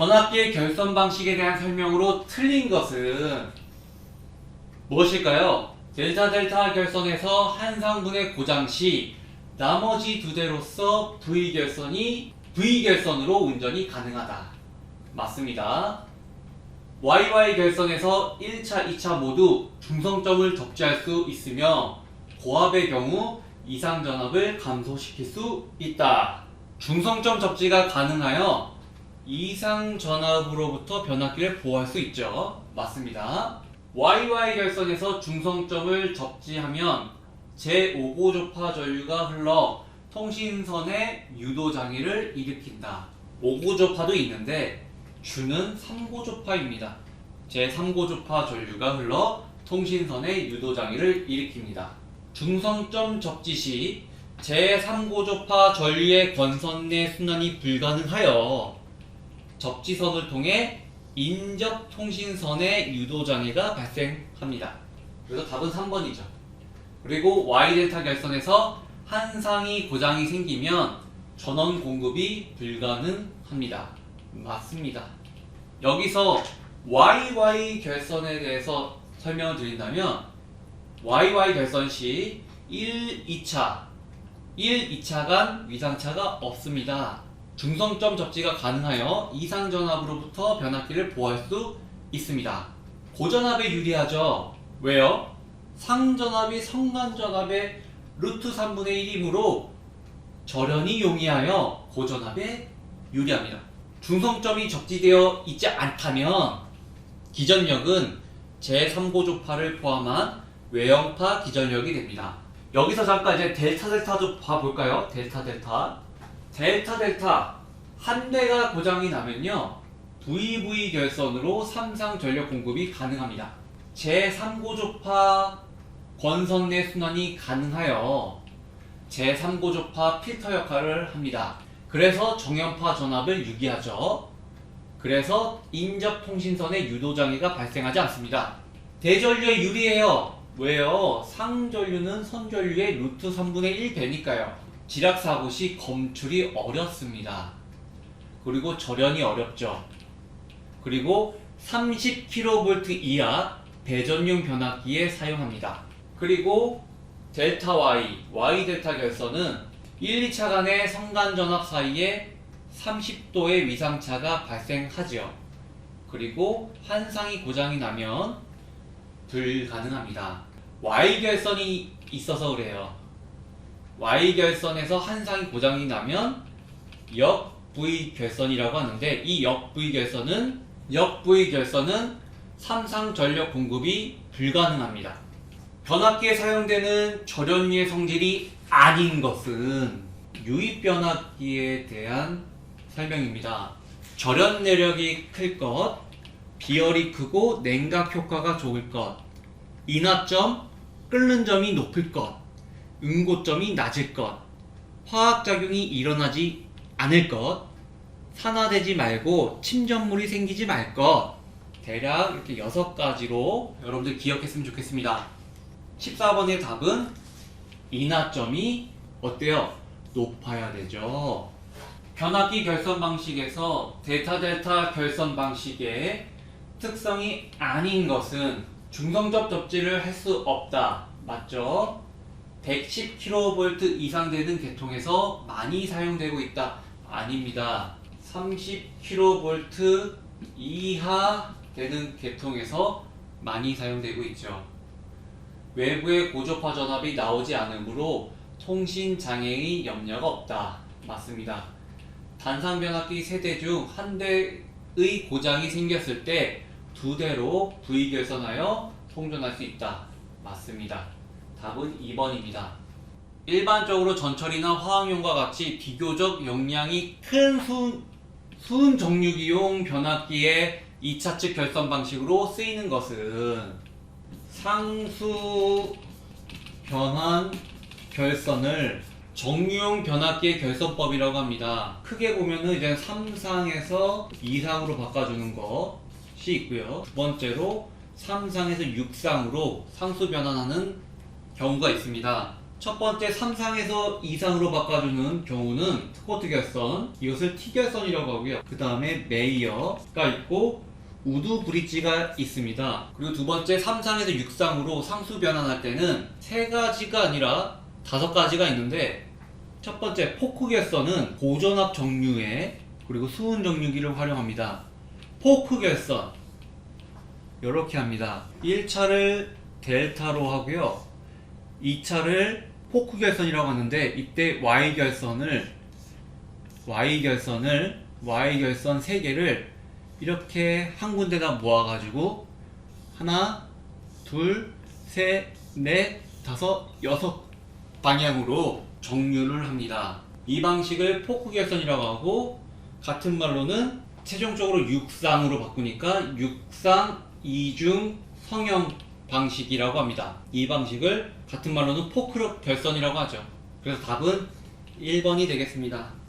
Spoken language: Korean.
변압기의 결선 방식에 대한 설명으로 틀린 것은 무엇일까요? 델타 델타 결선에서 한 상분의 고장 시 나머지 두 대로서 V 결선이 V 결선으로 운전이 가능하다. 맞습니다. YY 결선에서 1차, 2차 모두 중성점을 접지할 수 있으며 고압의 경우 이상 전압을 감소시킬 수 있다. 중성점 접지가 가능하여 이상 전압으로부터 변압기를 보호할 수 있죠. 맞습니다. YY 결선에서 중성점을 접지하면 제5고 조파 전류가 흘러 통신선에 유도 장애를 일으킨다. 5고 조파도 있는데 주는 3고 조파입니다. 제3고 조파 전류가 흘러 통신선에 유도 장애를 일으킵니다. 중성점 접지 시 제3고 조파 전류의 권선 내 순환이 불가능하여 접지선을 통해 인접 통신선의 유도 장애가 발생합니다. 그래서 답은 3번이죠. 그리고 Y 델타 결선에서 한 상이 고장이 생기면 전원 공급이 불가능합니다. 맞습니다. 여기서 YY 결선에 대해서 설명을 드린다면 YY 결선 시 1, 2차 1, 2차 간 위상차가 없습니다. 중성점 접지가 가능하여 이상 전압으로부터 변압기를 보호할 수 있습니다. 고전압에 유리하죠. 왜요? 상전압이 성간전압의 루트 3분의 1이므로 절연이 용이하여 고전압에 유리합니다. 중성점이 접지되어 있지 않다면 기전력은 제3고조파를 포함한 외형파 기전력이 됩니다. 여기서 잠깐 이제 델타 델타도 봐볼까요? 델타 델타 델타 델타 한 대가 고장이 나면요 VV 결선으로 삼상 전력 공급이 가능합니다. 제3고조파 권선 내 순환이 가능하여 제3고조파 필터 역할을 합니다. 그래서 정연파 전압을 유기하죠. 그래서 인접 통신선에 유도 장애가 발생하지 않습니다. 대전류에 유리해요. 왜요? 상전류는 선전류의 루트 3분의 1 배니까요. 지락 사고 시 검출이 어렵습니다. 그리고 절연이 어렵죠. 그리고 30kV 이하 배전용 변압기에 사용합니다. 그리고 델타 Y, Y 델타 결선은 1, 2차 간의 성간 전압 사이에 30도의 위상차가 발생하지요. 그리고 한 상이 고장이 나면 불가능합니다. Y 결선이 있어서 그래요. Y 결선에서 한 상이 고장이 나면 역 V 결선이라고 하는데 이 역 V 결선은 역 V 결선은 삼상 전력 공급이 불가능합니다. 변압기에 사용되는 절연유의 성질이 아닌 것은 유입 변압기에 대한 설명입니다. 절연 내력이 클 것, 비열이 크고 냉각 효과가 좋을 것, 인하점, 끓는 점이 높을 것, 응고점이 낮을 것, 화학작용이 일어나지 않을 것, 산화되지 말고 침전물이 생기지 말 것, 대략 이렇게 여섯 가지로 여러분들 기억했으면 좋겠습니다. 14번의 답은 인하점이 어때요? 높아야 되죠. 변압기 결선 방식에서 델타 델타 결선 방식의 특성이 아닌 것은 중성접 접지를 할 수 없다. 맞죠? 110kV 이상 되는 계통에서 많이 사용되고 있다. 아닙니다. 30kV 이하 되는 계통에서 많이 사용되고 있죠. 외부의 고조파 전압이 나오지 않으므로 통신 장애의 염려가 없다. 맞습니다. 단상 변압기 세대 중 한 대의 고장이 생겼을 때 두 대로 V 결선하여 통전할 수 있다. 맞습니다. 답은 2번입니다. 일반적으로 전철이나 화학용과 같이 비교적 용량이 큰 수, 수은 정류기용 변압기의 2차 측 결선 방식으로 쓰이는 것은 상수 변환 결선을 정유용 변압기의 결선법이라고 합니다. 크게 보면은 이제 3상에서 2상으로 바꿔주는 것이 있고요. 두 번째로 3상에서 6상으로 상수 변환하는 경우가 있습니다. 첫 번째 3상에서 2상으로 바꿔주는 경우는 스쿼트 결선, 이것을 T 결선이라고 하고요. 그 다음에 메이어가 있고 우드 브릿지가 있습니다. 그리고 두 번째 3상에서 6상으로 상수 변환할 때는 세 가지가 아니라 다섯 가지가 있는데 첫 번째 포크 결선은 고전압 정류에 그리고 수은 정류기를 활용합니다. 포크 결선 이렇게 합니다. 1차를 델타로 하고요. 2차를 포크 결선이라고 하는데 이때 Y 결선을 Y 결선을 Y 결선 3개를 이렇게 한 군데다 모아가지고 하나, 둘, 셋, 넷, 다섯, 여섯 방향으로 정류를 합니다. 이 방식을 포크 결선이라고 하고 같은 말로는 최종적으로 육상으로 바꾸니까 육상 이중 성형 방식이라고 합니다. 이 방식을 같은 말로는 포크 결선이라고 하죠. 그래서 답은 1번이 되겠습니다.